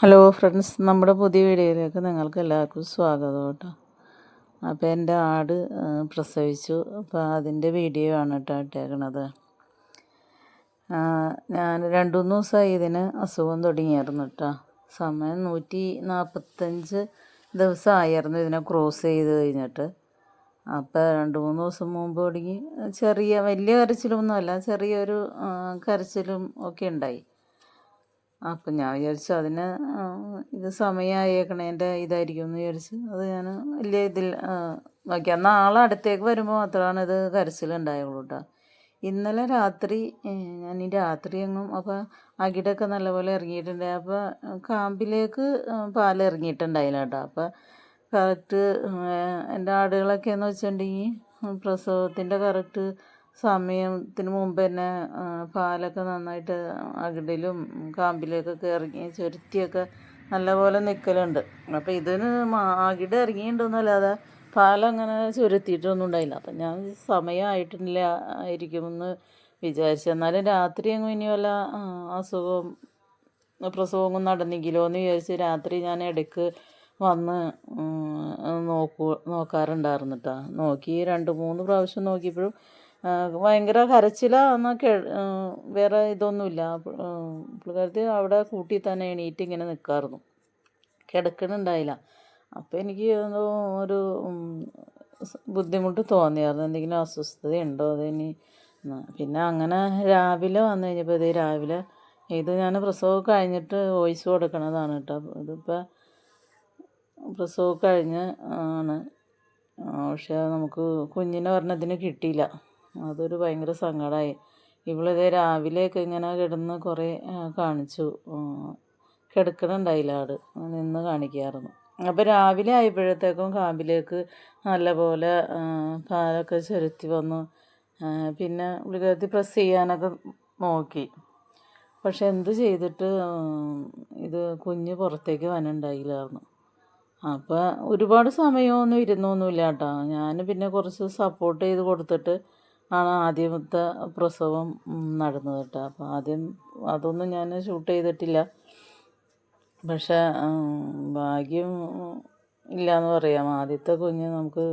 Hello friends നമ്മുടെ പുതിയ വീഡിയോയിലേക്ക് നിങ്ങൾക്ക് എല്ലാവർക്കും സ്വാഗതം കേട്ടോ. അപ്പോൾ എന്റെ ആട് പ്രസവിച്ചു. അപ്പോൾ അതിന്റെ വീഡിയോ ആണ് കേട്ടോ ഇട്ടേക്കണത്. ഞാൻ രണ്ട് മൂന്ന് ദിവസമായി ഇതിന് അസുഖം തുടങ്ങിയായിരുന്നു കേട്ടോ. സമയം നൂറ്റി നാൽപ്പത്തഞ്ച് ദിവസമായിരുന്നു ഇതിനെ ക്രോസ് ചെയ്ത് കഴിഞ്ഞിട്ട്. അപ്പോൾ രണ്ട് മൂന്ന് ദിവസം മുമ്പ് തുടങ്ങി. ചെറിയ വലിയ കരച്ചിലൊന്നുമല്ല ചെറിയൊരു കരച്ചിലും ഒക്കെ ഉണ്ടായി. അപ്പം ഞാൻ വിചാരിച്ചു അതിന് ഇത് സമയമായേക്കണേന്റെ ഇതായിരിക്കും എന്ന് വിചാരിച്ച് അത് ഞാൻ വലിയ ഇതിൽ നോക്കി. എന്നാൽ അടുത്തേക്ക് വരുമ്പോൾ മാത്രമാണ് ഇത് കരച്ചിലുണ്ടായുള്ളൂ കേട്ടോ ഇന്നലെ രാത്രി ഞാൻ ഈ രാത്രി എങ്ങും അപ്പോൾ അകിടൊക്കെ നല്ലപോലെ ഇറങ്ങിയിട്ടുണ്ട്. അപ്പോൾ കാമ്പിലേക്ക് പാൽ ഇറങ്ങിയിട്ടുണ്ടായില്ല കേട്ടോ അപ്പോൾ കറക്റ്റ് എന്റെ ആടുകളൊക്കെ എന്ന് വെച്ചിട്ടുണ്ടെങ്കിൽ പ്രസവത്തിന്റെ കറക്റ്റ് സമയത്തിന് മുമ്പ് തന്നെ പാലൊക്കെ നന്നായിട്ട് അകിടിലും കാമ്പിലൊക്കെ കയറി ചുരുട്ടിയൊക്കെ നല്ലപോലെ നിൽക്കലുണ്ട് അപ്പോൾ ഇതിന് അകിട് ഇറങ്ങിയിട്ടുണ്ടെന്നല്ലാതെ പാലങ്ങനെ ചുരുത്തിയിട്ടൊന്നും ഉണ്ടായില്ല. അപ്പം ഞാൻ സമയമായിട്ടില്ല ആയിരിക്കുമെന്ന് വിചാരിച്ചു. എന്നാലും രാത്രി അങ്ങ് ഇനി വല്ല അസുഖവും പ്രസവമൊന്നും നടന്നെങ്കിലോ എന്ന് വിചാരിച്ച് രാത്രി ഞാൻ ഇടയ്ക്ക് വന്ന് നോക്കൂ നോക്കാറുണ്ടായിരുന്നു കേട്ടോ നോക്കി രണ്ട് മൂന്ന് പ്രാവശ്യം നോക്കിയപ്പോഴും ഭയങ്കര കെ വേറെ ഇതൊന്നുമില്ല. പുള്ളിക്കാരത്തി അവിടെ കൂട്ടി തന്നെ എണീറ്റ് ഇങ്ങനെ നിൽക്കായിരുന്നു കിടക്കണുണ്ടായില്ല. അപ്പോൾ എനിക്ക് എന്തോ ഒരു ബുദ്ധിമുട്ട് തോന്നിയായിരുന്നു എന്തെങ്കിലും അസ്വസ്ഥതയുണ്ടോ അതിനി? എന്ന്. പിന്നെ അങ്ങനെ രാവിലെ വന്നു കഴിഞ്ഞപ്പോൾ ഇത് രാവിലെ ഇത് ഞാൻ പ്രസവം കഴിഞ്ഞിട്ട് വോയിസ് കൊടുക്കണതാണ് കേട്ടോ. ഇതിപ്പോൾ പ്രസവം കഴിഞ്ഞ് ആണ്. പക്ഷേ നമുക്ക് കുഞ്ഞിനെ പറഞ്ഞതിന് കിട്ടിയില്ല. അതൊരു ഭയങ്കര സങ്കടമായി ഇവളിതേ രാവിലെയൊക്കെ ഇങ്ങനെ കിടന്ന് കുറേ കാണിച്ചു. കിടക്കണുണ്ടായില്ല ആട് നിന്ന് കാണിക്കായിരുന്നു. അപ്പോൾ രാവിലെ ആയപ്പോഴത്തേക്കും കാമ്പിലേക്ക് നല്ലപോലെ പാലൊക്കെ ചുരുത്തി വന്നു. പിന്നെ പുള്ളിക്കാരത്തി പ്രസ് ചെയ്യാനൊക്കെ നോക്കി. പക്ഷെ എന്ത് ചെയ്തിട്ട് ഇത് കുഞ്ഞ് പുറത്തേക്ക് വനുണ്ടായില്ലായിരുന്നു അപ്പോൾ ഒരുപാട് സമയമൊന്നും ഇരുന്നൊന്നുമില്ല കേട്ടോ. ഞാൻ പിന്നെ കുറച്ച് സപ്പോർട്ട് ചെയ്ത് കൊടുത്തിട്ട് ആണ് ആദ്യത്തെ പ്രസവം നടന്നത് കേട്ടോ. അപ്പോൾ ആദ്യം അതൊന്നും ഞാൻ ഷൂട്ട് ചെയ്തിട്ടില്ല. പക്ഷേ ഭാഗ്യം ഇല്ല ഇല്ലയെന്ന് പറയാം. ആദ്യത്തെ കുഞ്ഞ് നമുക്ക്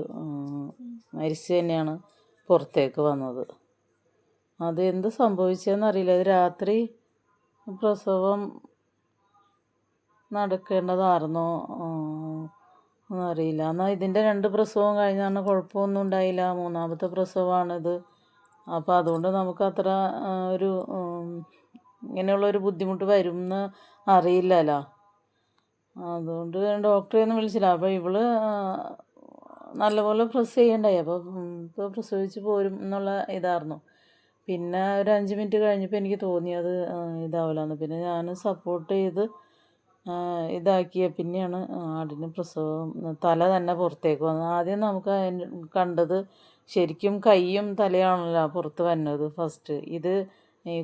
മരിച്ചു തന്നെയാണ് പുറത്തേക്ക് വന്നത്. അത് എന്ത് സംഭവിച്ചതെന്നറിയില്ല അത് രാത്രി പ്രസവം നടക്കേണ്ടതായിരുന്നോ. എന്നറിയില്ല എന്നാൽ ഇതിന്റെ രണ്ട് പ്രസവം കഴിഞ്ഞാണ് കുഴപ്പമൊന്നും ഉണ്ടായില്ല. മൂന്നാമത്തെ പ്രസവമാണിത് അപ്പോൾ അതുകൊണ്ട് നമുക്ക് അത്ര ഒരു ഇങ്ങനെയുള്ള ഇങ്ങനെയുള്ളൊരു ബുദ്ധിമുട്ട് വരും എന്ന് അറിയില്ലല്ലോ. അതുകൊണ്ട് ഡോക്ടറെ ഒന്നും വിളിച്ചില്ല. അപ്പോൾ ഇവൾ നല്ലപോലെ പ്രസ് ചെയ്യണ്ടായി. അപ്പോൾ ഇപ്പോൾ പ്രസവിച്ച് പോരും എന്നുള്ള ഇതായിരുന്നു. പിന്നെ ഒരു അഞ്ച് മിനിറ്റ് കഴിഞ്ഞപ്പോൾ എനിക്ക് തോന്നി അത് ഇതാവില്ലെന്ന് പിന്നെ ഞാൻ സപ്പോർട്ട് ചെയ്ത് ഇതാക്കിയ പിന്നെയാണ് ആടിന് പ്രസവം. തല തന്നെ പുറത്തേക്ക് വന്നത്. ആദ്യം നമുക്ക് അതിന് കണ്ടത് ശരിക്കും കൈയും തലയാണല്ലോ പുറത്ത് വന്നത് ഫസ്റ്റ് ഇത്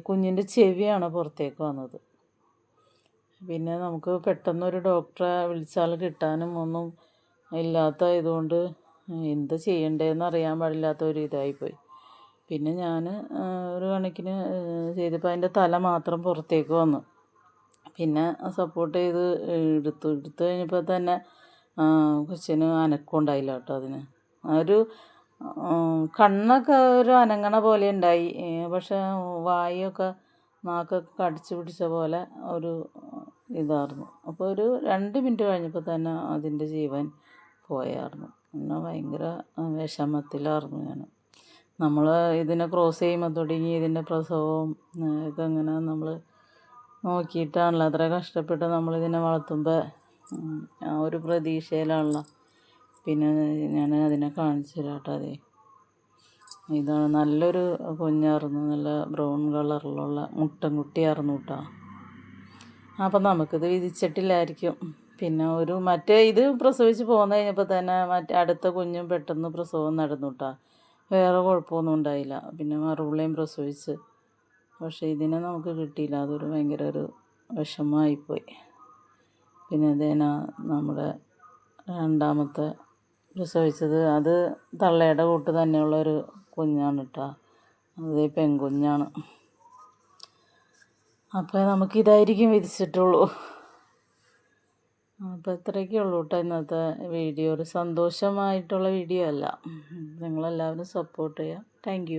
കുഞ്ഞിന്റെ ചെവിയാണ് പുറത്തേക്ക് വന്നത്. പിന്നെ നമുക്ക് പെട്ടെന്നൊരു ഡോക്ടറെ വിളിച്ചാൽ കിട്ടാനും ഒന്നും ഇല്ലാത്ത ഇതുകൊണ്ട് എന്ത് ചെയ്യണ്ടേന്ന് അറിയാൻ പാടില്ലാത്ത ഒരു ഇതായിപ്പോയി. പിന്നെ ഞാൻ ഒരു കണക്കിന് ചെയ്തപ്പോൾ അതിന്റെ തല മാത്രം പുറത്തേക്ക് വന്നു. പിന്നെ സപ്പോർട്ട് ചെയ്ത് എടുത്തു. എടുത്തു കഴിഞ്ഞപ്പോൾ തന്നെ കൊച്ചിന് അനക്കം ഉണ്ടായില്ല കേട്ടോ അതിന്. ഒരു കണ്ണൊക്കെ ഒരു അനങ്ങണ പോലെ ഉണ്ടായി. പക്ഷെ വായൊക്കെ നാക്കൊക്കെ കടിച്ചു പിടിച്ച പോലെ ഒരു ഇതായിരുന്നു. അപ്പോൾ ഒരു രണ്ട് മിനിറ്റ് കഴിഞ്ഞപ്പോൾ തന്നെ അതിന്റെ ജീവൻ പോയായിരുന്നു പിന്നെ ഭയങ്കര വിഷമത്തിലായിരുന്നു ഞാൻ നമ്മൾ ഇതിനെ ക്രോസ് ചെയ്യുമ്പോൾ തുടങ്ങി ഇതിന്റെ പ്രസവവും ഇതങ്ങനെ നമ്മൾ നോക്കിയിട്ടാണല്ലോ. അത്ര കഷ്ടപ്പെട്ട് നമ്മളിതിനെ വളർത്തുമ്പോൾ ആ ഒരു പ്രതീക്ഷയിലാണല്ലോ. പിന്നെ ഞാൻ അതിനെ കാണിച്ചു കേട്ടോ അതെ. ഇതാണ് നല്ലൊരു കുഞ്ഞായിരുന്നു നല്ല ബ്രൗൺ കളറിലുള്ള മുട്ടൻകുട്ടിയായിരുന്നു കേട്ടോ അപ്പം നമുക്കിത് വിധിച്ചിട്ടില്ലായിരിക്കും. പിന്നെ ഒരു മറ്റേ ഇത് പ്രസവിച്ച് പോകുന്ന കഴിഞ്ഞപ്പോൾ തന്നെ മറ്റേ അടുത്ത കുഞ്ഞും പെട്ടെന്ന് പ്രസവം നടന്നു കേട്ടോ വേറെ കുഴപ്പമൊന്നും ഉണ്ടായില്ല. പിന്നെ മറുപിള്ളയും പ്രസവിച്ച് പക്ഷേ ഇതിനെ നമുക്ക് കിട്ടിയില്ല. അതൊരു ഭയങ്കര ഒരു വിഷമമായിപ്പോയി. പിന്നെ അതേനാ നമ്മുടെ രണ്ടാമത്തെ പ്രസവിച്ചത്. അത് തള്ളയുടെ കൂട്ട് തന്നെയുള്ളൊരു കുഞ്ഞാണ് കേട്ടോ അത് പെൺകുഞ്ഞാണ്. അപ്പോൾ നമുക്കിതായിരിക്കും വിധിച്ചിട്ടുള്ളൂ. അപ്പോൾ ഇത്രയൊക്കെ ഉള്ളൂ കേട്ടോ ഇന്നത്തെ വീഡിയോ. ഒരു സന്തോഷമായിട്ടുള്ള വീഡിയോ അല്ല. നിങ്ങളെല്ലാവരും സപ്പോർട്ട് ചെയ്യുക താങ്ക്